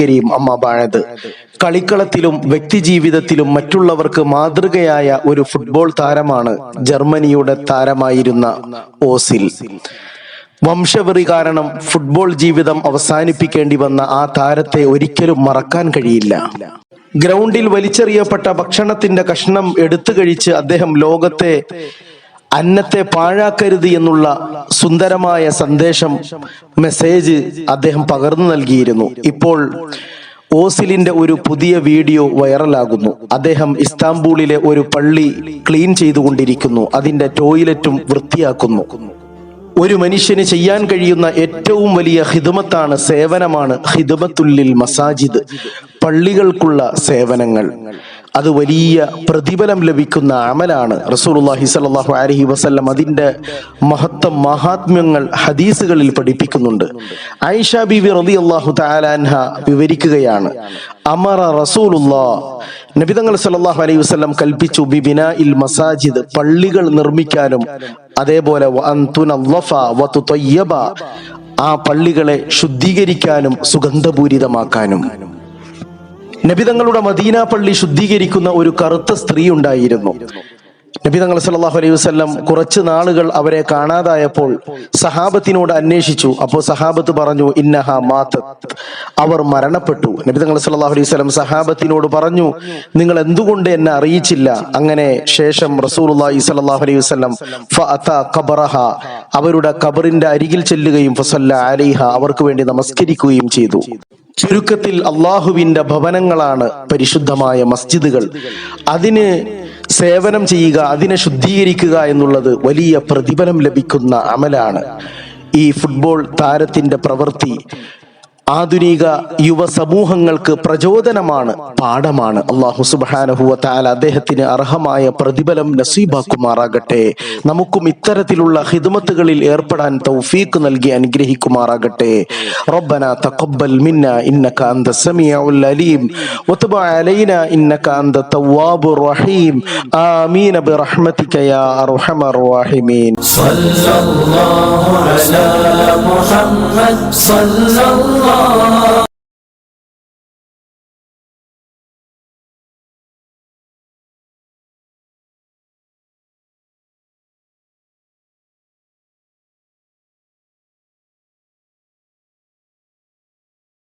കരീം. അമ്മ ബാഴത്. കളിക്കളത്തിലും വ്യക്തിജീവിതത്തിലും മറ്റുള്ളവർക്ക് മാതൃകയായ ഒരു ഫുട്ബോൾ താരമാണ് ജർമ്മനിയുടെ താരമായിരുന്ന ഓസിൽ. വംശവെറി കാരണം ഫുട്ബോൾ ജീവിതം അവസാനിപ്പിക്കേണ്ടി വന്ന ആ താരത്തെ ഒരിക്കലും മറക്കാൻ കഴിയില്ല. ഗ്രൗണ്ടിൽ വലിച്ചെറിയപ്പെട്ട ഭക്ഷണത്തിന്റെ കഷ്ണം എടുത്തു കഴിച്ച് അദ്ദേഹം ലോകത്തെ അന്നത്തെ പാഴാക്കരുത് എന്നുള്ള സുന്ദരമായ സന്ദേശം മെസ്സേജ് അദ്ദേഹം പകർന്നു നൽകിയിരുന്നു. ഇപ്പോൾ ഓസിലിന്റെ ഒരു പുതിയ വീഡിയോ വൈറലാകുന്നു. അദ്ദേഹം ഇസ്താംബൂളിലെ ഒരു പള്ളി ക്ലീൻ ചെയ്തുകൊണ്ടിരിക്കുന്നു. അതിന്റെ ടോയ്ലറ്റും വൃത്തിയാക്കുന്നു. ഒരു മനുഷ്യന് ചെയ്യാൻ കഴിയുന്ന ഏറ്റവും വലിയ ഹിദമത്താണ് സേവനമാണ് ഹിദമത്തുല്ലിൽ മസാജിദ്. പള്ളികൾക്കുള്ള സേവനങ്ങൾ. അത് വലിയ പ്രതിഫലം ലഭിക്കുന്ന അമലാണ് റസൂലുള്ളാഹി സ്വല്ലല്ലാഹു അലഹി വസ്ല്ലം. അതിന്റെ മഹത്വം മഹാത്മ്യങ്ങൾ ഹദീസുകളിൽ പഠിപ്പിക്കുന്നുണ്ട്. ഐഷ ബീവി റളിയല്ലാഹു തആല അൻഹ വിവരിക്കുകയാണ് അമറ റസൂലുല്ലാ നബിതങ്ങൾ സല്ലാഹു അലൈഹി വസല്ലം കൽപ്പിച്ചു ബിബിന ഇൽ മസാജിദ് പള്ളികൾ നിർമ്മിക്കാനും അതേപോലെ ആ പള്ളികളെ ശുദ്ധീകരിക്കാനും സുഗന്ധപൂരിതമാക്കാനും. നബിതങ്ങളുടെ മദീന പള്ളി ശുദ്ധീകരിക്കുന്ന ഒരു കറുത്ത സ്ത്രീ ഉണ്ടായിരുന്നു. നബി തങ്ങൾ സല്ലാഹു അലൈഹി വസ്ലം കുറച്ച് നാളുകൾ അവരെ കാണാതായപ്പോൾ സഹാബത്തിനോട് അന്വേഷിച്ചു. അപ്പോൾ സഹാബത്ത് പറഞ്ഞു ഇന്നഹ മാത്ത് അവർ മരണപ്പെട്ടു. നബി തങ്ങൾ സല്ലാഹു അലൈഹി വസ്ലം സഹാബത്തിനോട് പറഞ്ഞു നിങ്ങൾ എന്തുകൊണ്ട് എന്നെ അറിയിച്ചില്ല? അങ്ങനെ ശേഷം റസൂലുള്ളാഹി സല്ലാഹു അലൈഹി വസ്ലം ഖബറഹ. അവരുടെ ഖബറിന്റെ അരികിൽ ചെല്ലുകയും ഫസല്ല അലിഹ. അവർക്ക് വേണ്ടി നമസ്കരിക്കുകയും ചെയ്തു. ചുരുക്കത്തിൽ അള്ളാഹുവിന്റെ ഭവനങ്ങളാണ് പരിശുദ്ധമായ മസ്ജിദുകൾ. അതിന് സേവനം ചെയ്യുക അതിനെ ശുദ്ധീകരിക്കുക എന്നുള്ളത് വലിയ പ്രതിഫലം ലഭിക്കുന്ന അമലാണ്. ഈ ഫുട്ബോൾ താരത്തിന്റെ പ്രവൃത്തി ആധുനിക യുവ സമൂഹങ്ങൾക്ക് പ്രചോദനമാണ് പാഠമാണ് അള്ളാഹു സുബാനഹുവ താല അദ്ദേഹത്തിന് അർഹമായ പ്രതിഫലം നസീബാക്കുമാറാകട്ടെ നമുക്കും ഇത്തരത്തിലുള്ള ഹിദ്മത്തുകളിൽ ഏർപ്പെടാൻ തൗഫീഖ് നൽകി അനുഗ്രഹിക്കുമാറാകട്ടെ റബ്ബന തഖബ്ബൽ മിന്ന ഇന്നക അന്ത സമീഉൽ അലീം വതുബ് അലൈന ഇന്നക അന്ത തവ്വാബുർ റഹീം ആമീൻ ബിറഹ്മതിക യാ അർഹമർ റഹീമീൻ صلى الله على محمد صلى الله